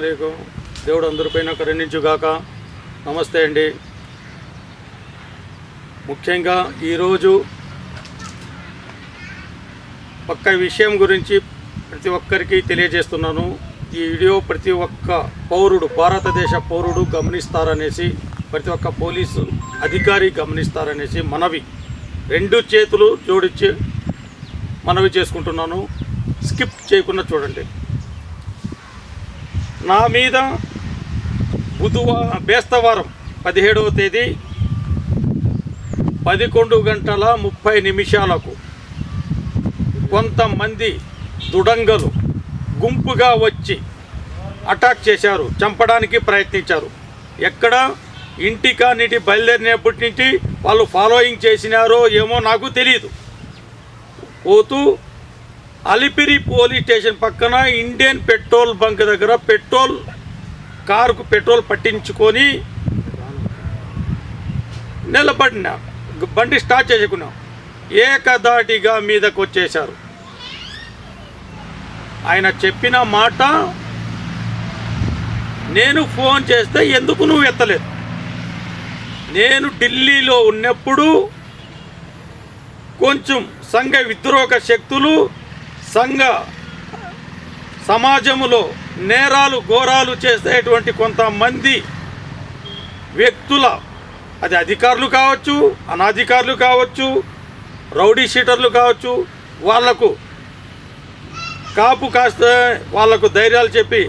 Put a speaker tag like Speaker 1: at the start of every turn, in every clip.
Speaker 1: అస్సలం దేవుడు అందరిపైన కరుణించుగాక. నమస్తే అండి. ముఖ్యంగా ఈరోజు ఒక్క విషయం గురించి ప్రతి ఒక్కరికి తెలియజేస్తున్నాను. ఈ వీడియో ప్రతి ఒక్క పౌరుడు భారతదేశ పౌరుడు గమనిస్తారనేసి ప్రతి ఒక్క పోలీసు అధికారి గమనిస్తారనేసి మనవి. రెండు చేతులు జోడించి మనవి చేసుకుంటున్నాను. స్కిప్ చేయకుండా చూడండి. నా మీద బుధవా బేస్తవారం పదిహేడవ తేదీ పదకొండు గంటల ముప్పై నిమిషాలకు కొంతమంది దుడంగలు గుంపుగా వచ్చి అటాక్ చేశారు చంపడానికి ప్రయత్నించారు. ఎక్కడ? ఇంటికా నీటి బయలుదేరినప్పటి నుంచి వాళ్ళు ఫాలోయింగ్ చేసినారో ఏమో నాకు తెలియదు పోతూ అలిపిరి పోలీస్ స్టేషన్ పక్కన ఇండియన్ పెట్రోల్ బంక్ దగ్గర పెట్రోల్ కారుకు పెట్రోల్ పట్టించుకొని నిలబడిన. బండి స్టార్ట్ చేసుకున్నాం. ఏకదాటిగా మీదకు వచ్చేశారు. ఆయన చెప్పిన మాట నేను ఫోన్ చేస్తే ఎందుకు నువ్వు ఎత్తలేదు? నేను ఢిల్లీలో ఉన్నప్పుడు కొంచెం సంఘ విద్రోహ శక్తులు సంఘ సమాజములో నేరాలు ఘోరాలు చేసేటువంటి కొంతమంది వ్యక్తుల అది అధికారులు కావచ్చు అనధికారులు కావచ్చు రౌడీ షీటర్లు కావచ్చు వాళ్ళకు కాపు కాస్త వాళ్ళకు ధైర్యాలు చెప్పి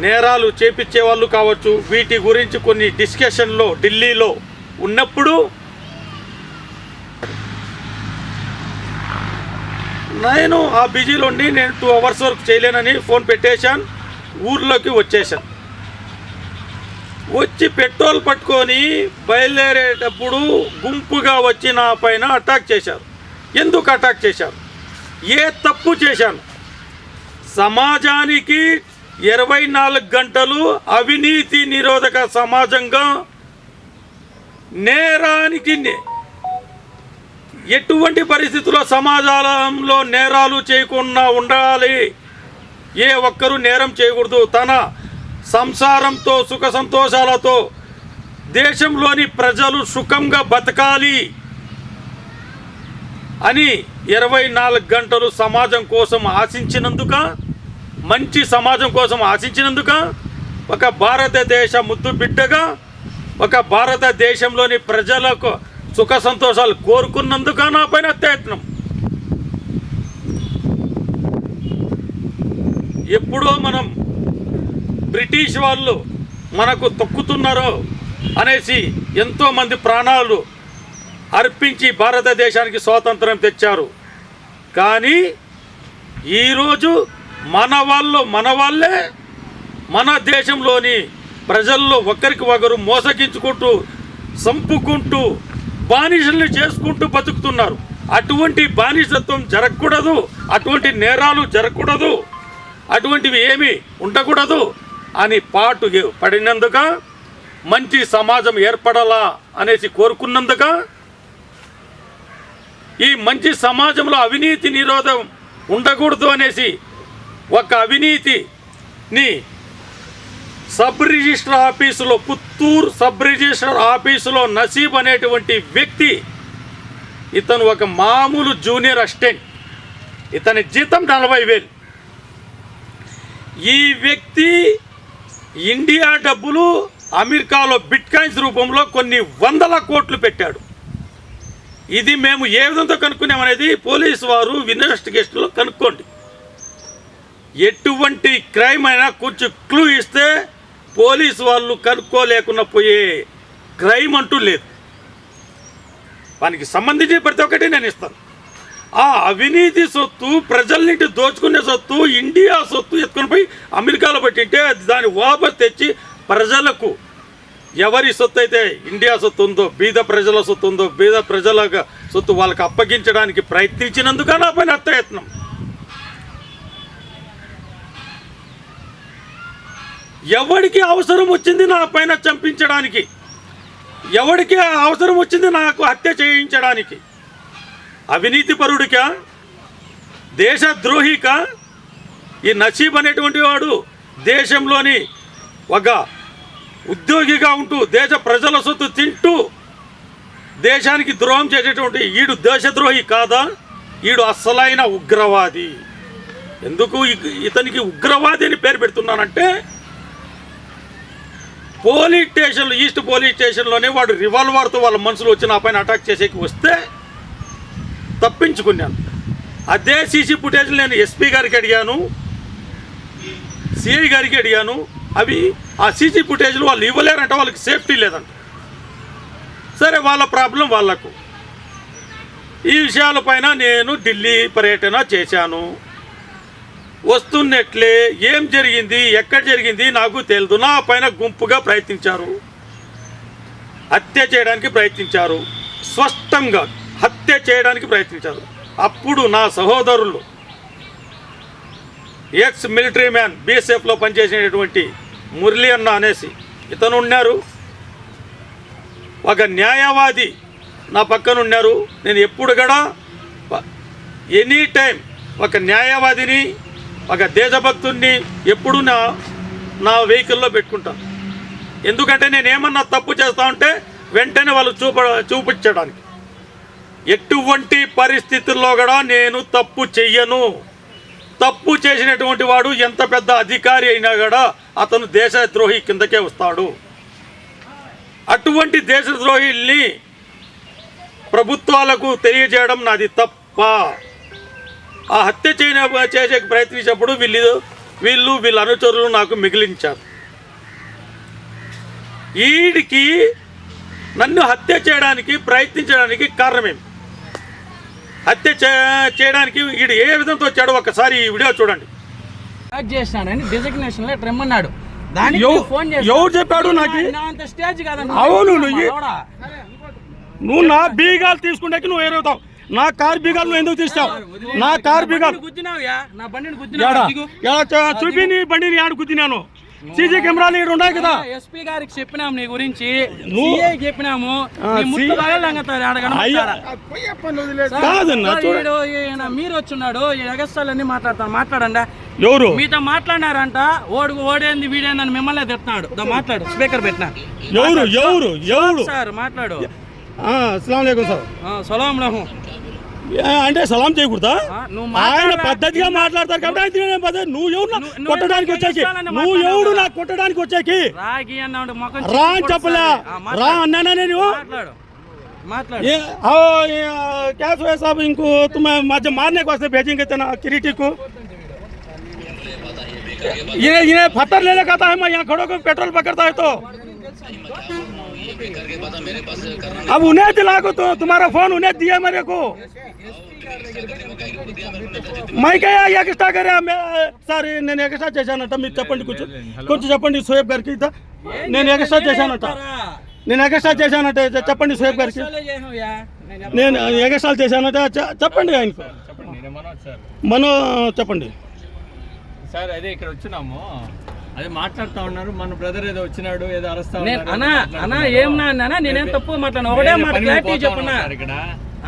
Speaker 1: నేరాలు చేపించే వాళ్ళు కావచ్చు. వీటి గురించి కొన్ని డిస్కషన్లో ఢిల్లీలో ఉన్నప్పుడు నేను ఆ బిజీలో ఉండి నేను టూ అవర్స్ వరకు చేయలేనని ఫోన్ పెట్టేశాను. ఊర్లోకి వచ్చేసాను వచ్చి పెట్రోల్ పట్టుకొని బయలుదేరేటప్పుడు గుంపుగా వచ్చి నా పైన అటాక్ చేశారు. ఎందుకు అటాక్ చేశారు? ఏ తప్పు చేశాను? సమాజానికి ఇరవై నాలుగు గంటలు అవినీతి నిరోధక సమాజంగా నేరానికి నే- ఎటువంటి పరిస్థితుల్లో సమాజంలో నేరాలు చేయకుండా ఉండాలి? ఏ ఒక్కరూ నేరం చేయకూడదు. తన సంసారంతో సుఖ సంతోషాలతో దేశంలోని ప్రజలు సుఖంగా బతకాలి అని ఇరవై నాలుగు గంటలు సమాజం కోసం ఆశించినందుక మంచి సమాజం కోసం ఆశించినందుక ఒక భారతదేశ ముద్దు బిడ్డగా ఒక భారతదేశంలోని ప్రజలకు సుఖ సంతోషాలు కోరుకున్నందుక నా పైన ప్రయత్నం. ఎప్పుడో మనం బ్రిటిష్ వాళ్ళు మనకు తొక్కుతున్నారో అనేసి ఎంతోమంది ప్రాణాలు అర్పించి భారతదేశానికి స్వాతంత్రం తెచ్చారు. కానీ ఈరోజు మన వాళ్ళు మన వాళ్ళే మన దేశంలోని ప్రజల్లో ఒకరికి ఒకరు మోసగించుకుంటూ సంపుకుంటూ బానిసల్ని చేసుకుంటూ బతుకుతున్నారు. అటువంటి బానిసత్వం జరగకూడదు. అటువంటి నేరాలు జరగకూడదు. అటువంటివి ఏమీ ఉండకూడదు అని పాటు పడినందుక మంచి సమాజం ఏర్పడాలా అనేసి కోరుకున్నందుక ఈ మంచి సమాజంలో అవినీతి నిరోధం ఉండకూడదు అనేసి ఒక అవినీతిని సబ్ రిజిస్టర్ ఆఫీసులో పుత్తూరు సబ్ రిజిస్టర్ ఆఫీసులో నసీబ్ అనేటువంటి వ్యక్తి ఇతను ఒక మామూలు జూనియర్ అసిస్టెంట్. ఇతని జీతం నలభై వేలు. ఈ వ్యక్తి ఇండియా డబ్బులు అమెరికాలో బిట్ కాయిన్స్ రూపంలో కొన్ని వందల కోట్లు పెట్టాడు. ఇది మేము ఏ విధంగా కనుక్కున్నామనేది పోలీసు వారు ఇన్వెస్టిగేషన్లో కనుక్కోండి. ఎటువంటి క్రైమ్ అయినా కొంచెం క్లూ ఇస్తే పోలీసు వాళ్ళు కనుక్కోలేకుండా పోయే క్రైమ్ అంటూ లేదు. దానికి సంబంధించి ప్రతి ఒక్కటి నేను ఇస్తాను. ఆ అవినీతి సొత్తు ప్రజల్నింటి దోచుకునే సొత్తు ఇండియా సొత్తు ఎత్తుకొని పోయి అమెరికాలో పెట్టింటే అది దాని వాపస్ తెచ్చి ప్రజలకు ఎవరి సొత్తు అయితే ఇండియా సొత్తు ఉందో బీద ప్రజల సొత్తు ఉందో బీద ప్రజల సొత్తు వాళ్ళకి అప్పగించడానికి ప్రయత్నించినందుకు నా పైన అర్థయత్నం ఎవడికి అవసరం వచ్చింది నా పైన చంపించడానికి? ఎవడికి అవసరం వచ్చింది నాకు హత్య చేయించడానికి? అవినీతి పరుడికా? దేశద్రోహిక? ఈ నసీబ్ అనేటువంటి వాడు దేశంలోని ఒక ఉద్యోగిగా ఉంటూ దేశ ప్రజల సొత్తు తింటూ దేశానికి ద్రోహం చేసేటువంటి ఈడు దేశద్రోహి కాదా? ఈడు అస్సలైన ఉగ్రవాది. ఎందుకు ఇతనికి ఉగ్రవాది అని పేరు పెడుతున్నానంటే పోలీస్ స్టేషన్లో ఈస్ట్ పోలీస్ స్టేషన్లోనే వాడు రివాల్వర్తో వాళ్ళ మనుషులు వచ్చి నా పైన అటాక్ చేసేకి వస్తే తప్పించుకున్నాను. అదే సీసీ ఫుటేజ్ నేను ఎస్పీ గారికి అడిగాను సిఐ గారికి అడిగాను అవి ఆ సీసీ ఫుటేజ్లు వాళ్ళు ఇవ్వలేరంట వాళ్ళకి సేఫ్టీ లేదంట. సరే వాళ్ళ ప్రాబ్లం వాళ్ళకు. ఈ విషయాలపైన నేను ఢిల్లీ పర్యటన చేశాను. వస్తున్నట్లే ఏం జరిగింది ఎక్కడ జరిగింది నాకు తెలియదు నా పైన గుంపుగా ప్రయత్నించారు. హత్య చేయడానికి ప్రయత్నించారు. స్పష్టంగా హత్య చేయడానికి ప్రయత్నించారు. అప్పుడు నా సహోదరులు ఎక్స్ మిలిటరీ మ్యాన్ బీఎస్ఎఫ్లో పనిచేసేటటువంటి మురళి అన్న అనేసి ఇతను ఉన్నారు. ఒక న్యాయవాది నా పక్కన ఉన్నారు. నేను ఎప్పుడు కూడా ఎనీ టైం ఒక న్యాయవాదిని ఒక దేశభక్తుడిని ఎప్పుడు నా నా వెహికల్లో పెట్టుకుంటాను. ఎందుకంటే నేను ఏమన్నా తప్పు చేస్తా ఉంటే వెంటనే వాళ్ళు చూప చూపించడానికి. ఎటువంటి పరిస్థితుల్లో కూడా నేను తప్పు చెయ్యను. తప్పు చేసినటువంటి వాడు ఎంత పెద్ద అధికారి అయినా కూడా అతను దేశద్రోహి కిందకే వస్తాడు. అటువంటి దేశద్రోహిల్ని ప్రభుత్వాలకు తెలియజేయడం నాది తప్ప ఆ హత్య చేయన చేసే ప్రయత్నించినప్పుడు వీళ్ళు వీళ్ళు వీళ్ళ అనుచరులు నాకు మిగిలించారు. ఈడికి నన్ను హత్య చేయడానికి ప్రయత్నించడానికి కారణమేమి హత్య చేయడానికి ఈడు ఏ విధంతో వచ్చాడో ఒకసారి ఈ వీడియో చూడండి.
Speaker 2: చేసినాడని డిజిగ్నేషన్ లెటర్ ఇమ్మన్నాడు
Speaker 1: ఎవరు చెప్పాడు నాకు? అవును, నువ్వు నా బీగాలు తీసుకుంటే నువ్వు ఎరుగుతావు నా కార్ బీగాలు నువ్వు ఎందుకు తీస్తావు? నా కార్ బీగాలు. చూపి నీ బండిని ఆడు గుద్దినాను? సీసీ కెమెరాలు ఇక్కడ ఉన్నాయి కదా.
Speaker 2: ఎస్పీ గారికి చెప్పినాం నీ గురించి.
Speaker 1: నువ్వు-
Speaker 2: చెప్పినాము.
Speaker 1: కాదన్నా,
Speaker 2: మీరు వచ్చున్నాడు ఈ ఎగస్టాలన్నీ మాట్లాడతాను మాట్లాడండి?
Speaker 1: ఎవరు?
Speaker 2: మీతో మాట్లాడినారంట ఓడు ఓడేంది వీడేందని మిమ్మల్ని దా మాట్లాడు స్పీకర్ పెట్టినా.
Speaker 1: ఎవరు ఎవరు ఎవరు?
Speaker 2: సార్ మాట్లాడు.
Speaker 1: అస్సలం సార్.
Speaker 2: సలాం
Speaker 1: అంటే సలాం చేయకూడదా
Speaker 2: ఆ, నువ్వు
Speaker 1: ఆయన
Speaker 2: మాట్లాడరా?
Speaker 1: పద్ధతిగా మాట్లాడతారు కాబట్టి ఆయన తినే పద్ధతి నువ్వు ఎవరు నా
Speaker 2: నువ్వు- నువ్వు
Speaker 1: కొట్టడానికి
Speaker 2: ఎందుకు
Speaker 1: వచ్చాకి
Speaker 2: ఇష్టాలని
Speaker 1: నువ్వు
Speaker 2: మాట్లాడావు?
Speaker 1: ఎవడు నాకు కొట్టడానికి వచ్చాకి
Speaker 2: రాగి అన్నాడు మొఖం
Speaker 1: రా అని
Speaker 2: చిక్కి
Speaker 1: చెప్పలే
Speaker 2: కొడతాది. ఆ, మాట్లాడు.
Speaker 1: రా అన్నానా నేను
Speaker 2: మాట్లాడు మాట్లాడు
Speaker 1: ये आओ ये क्या हुआ साहब इनको तुम्हें मुझे मारने को वास्ते भेजेंगे तना किरीटी को ये इन्हें पत्थर लेने का था है मैं यहाँ खड़ो को पेट्रोल पकड़ता है तो अब उन्हें दिला को तो तुम्हारा फोन उन्हें दिया मेरे को मैं क्या ఎక్స్ట్రా కరే సార్ నేను ఎక్స్ట్రా చేశానంట మీరు చెప్పండి కొంచెం కొంచెం చెప్పండి సోయబ్ గారికి ఇద్దా. నేను ఎక్స్ట్రా చేశానంట నేను ఎక్స్ట్రా చేశానంట చెప్పండి సోయబ్ గారికి
Speaker 2: ఎక్స్ట్రాలే చేసావుయా? నేను చెప్ప-
Speaker 1: నేను ఎగస్టాల్ చేశానంటే చె- చెప్పండి ఆయనకు
Speaker 3: నేను మనోజ్ సార్
Speaker 1: మనం చెప్పండి
Speaker 3: సార్ అదే ఇక్కడ వచ్చినాము అదే మాట్లాడుతా ఉన్నారు. మన బ్రదర్ ఏదో వచ్చినాడు ఏదో అరుస్తా.
Speaker 2: అన్నా అన్నా ఏం నా అన్నా నేనేం తప్పు మాట్లాడినా? ఒకటే మాట
Speaker 3: పని
Speaker 2: క్లారిటీ చెప్పున్నా
Speaker 3: ఇక్కడ.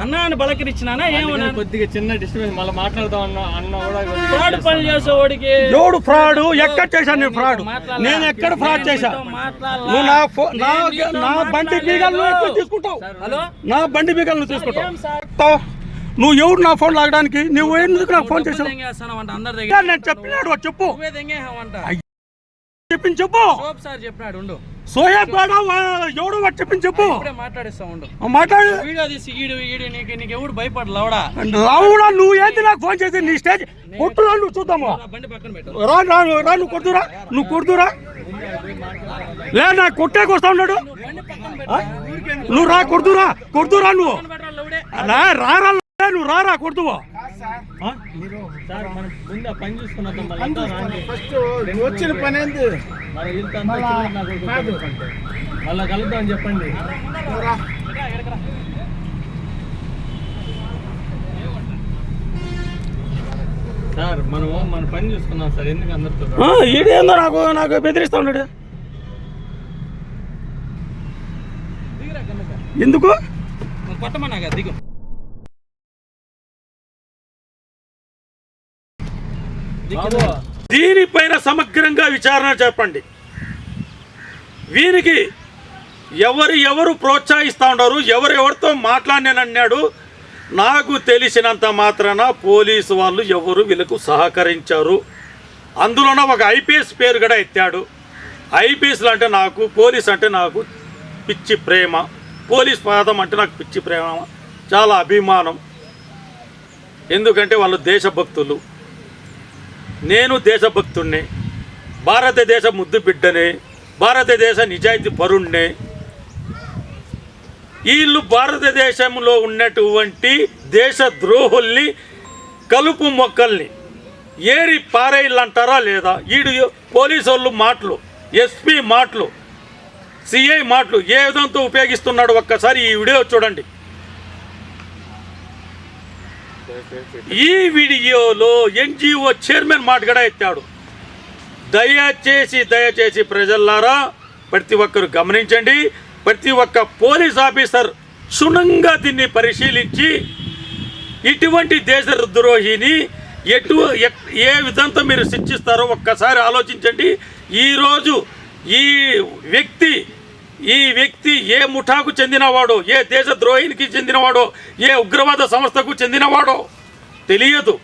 Speaker 2: అన్నా అని బలకరిచ్చినానా ఏమన్నా?
Speaker 3: కొద్దిగా చిన్న డిస్టర్బెన్స్ మళ్ళీ మాట్లాడదాం అన్న అన్న కూడా కొద్దిగా
Speaker 2: ఫ్రాడ్ పనులు చేసే వాడికి
Speaker 1: ఎవడు ఫ్రాడ్? ఎక్కడ చేశాను నేను ఫ్రాడ్? నేను ఎక్కడ ఫ్రాడ్ చేశా? నువ్వు నా నా నా బండి. బీగాలు నువ్వు తీసుకుంటావు?
Speaker 2: హలో?
Speaker 1: నా బండి బీగాలు నువ్వు తీసుకుంటావు నువ్వు ఎవడు నా ఫోన్ లాగడానికి? నువ్వు ఎందుకు నాకు ఫోన్ చేసావు నేను చెప్పినాడు చెప్పు. చెప్పింది చెప్పు.
Speaker 2: సోప్ సార్ చెప్పినాడు ఉండు.
Speaker 1: సోయాబ్ గాడ ఎవడు వాడు చెప్పింది చెప్పు.
Speaker 2: ఇప్పుడే మాట్లాడిస్తా ఉండు.
Speaker 1: మాట్లాడు.
Speaker 2: వీడియో తీసి ఈడు ఈడు నీకు నీకు ఎవడు భయపడదు లవడా?
Speaker 1: లావుడా నువ్వు ఏంది నాకు ఫోన్ చేసి నీ స్టేజ్ కొట్టురా నువ్వు చూద్దాము.
Speaker 2: బండి పక్కన పెట్టు.
Speaker 1: రా రా రా నువ్వు కొడుతురా నువ్వు కొడుతురా లే నా కొట్టేకి వస్తా ఉన్నాడు. నువ్వు రా కొడుతురా కొడుతురా నువ్వు. రా రా లే, నువ్వు రా రా కొడుతువా.
Speaker 4: వచ్చిన పని ఏంది.
Speaker 3: మళ్ళా కలుద్దాం చెప్పండి. సార్ మనం మన పని చూసుకున్నాం సార్ ఎందుకు అందరితో
Speaker 1: ఈడేందో నాకు నాకు బెదిరిస్తా ఉన్నాడు. ఎందుకు?
Speaker 2: కొట్టమన్నాగా దిగు.
Speaker 1: దీనిపైన సమగ్రంగా విచారణ చెప్పండి వీరికి ఎవరు ఎవరు ప్రోత్సహిస్తూ ఉన్నారు ఎవరు ఎవరితో నాకు తెలిసినంత మాత్రాన పోలీసు వాళ్ళు ఎవరు వీళ్ళకు సహకరించారు. అందులోన ఒక ఐపీఎస్ పేరు కూడా ఎత్తాడు. ఐపీఎస్లు అంటే నాకు పోలీస్ అంటే నాకు పిచ్చి ప్రేమ. పోలీస్ పాదం అంటే నాకు పిచ్చి ప్రేమ. చాలా అభిమానం. ఎందుకంటే వాళ్ళు దేశభక్తులు. నేను దేశభక్తుణ్ణి భారతదేశ ముద్దు బిడ్డనే భారతదేశ నిజాయితీ పరుణ్ణే. వీళ్ళు భారతదేశంలో ఉన్నటువంటి దేశ ద్రోహుల్ని కలుపు మొక్కల్ని ఏరి పారేయిళ్ళు అంటారా లేదా? వీడు పోలీసు వాళ్ళు మాటలు ఎస్పీ మాటలు సిఐ మాటలు ఏ విధంతో ఉపయోగిస్తున్నాడు ఒక్కసారి ఈ వీడియో చూడండి. ఈ వీడియోలో ఎన్జిఓ చైర్మన్ మాట కూడా ఎత్తాడు. దయచేసి దయచేసి ప్రజల్లారా ప్రతి ఒక్కరు గమనించండి. ప్రతి ఒక్క పోలీస్ ఆఫీసర్ క్షుణ్ణంగా దీన్ని పరిశీలించి ఇటువంటి దేశ ద్రోహిని ఎటు ఏ విధంతో మీరు శిక్షిస్తారో ఒక్కసారి ఆలోచించండి. ఈరోజు ఈ వ్యక్తి ఈ వ్యక్తి ఏ ముఠాకు చెందినవాడో ఏ దేశ ద్రోహినికి చెందినవాడో ఏ ఉగ్రవాద సంస్థకు చెందినవాడో తెలియదు.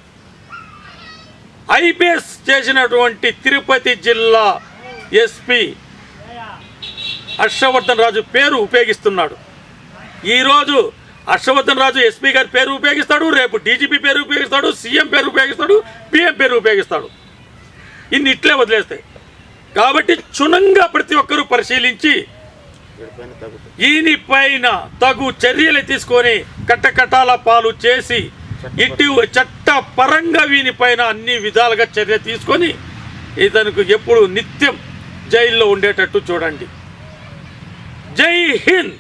Speaker 1: ఐపీఎస్ చేసినటువంటి తిరుపతి జిల్లా ఎస్పీ హర్షవర్ధన్ రాజు పేరు ఉపయోగిస్తున్నాడు. ఈరోజు హర్షవర్ధన్ రాజు ఎస్పీ గారి పేరు ఉపయోగిస్తాడు రేపు డీజీపీ పేరు ఉపయోగిస్తాడు సీఎం పేరు ఉపయోగిస్తాడు పిఎం పేరు ఉపయోగిస్తాడు. ఇన్ని ఇట్లే వదిలేస్తాయి కాబట్టి క్షుణ్ణంగా ప్రతి ఒక్కరూ పరిశీలించి ఈయన పైన తగు చర్యలు తీసుకొని కట్టకటాల పాలు చేసి ఇటు చట్ట పరంగా వీని పైన అన్ని విధాలుగా చర్య తీసుకొని ఇతనికి ఎప్పుడు నిత్యం జైల్లో ఉండేటట్టు చూడండి జై హింద్.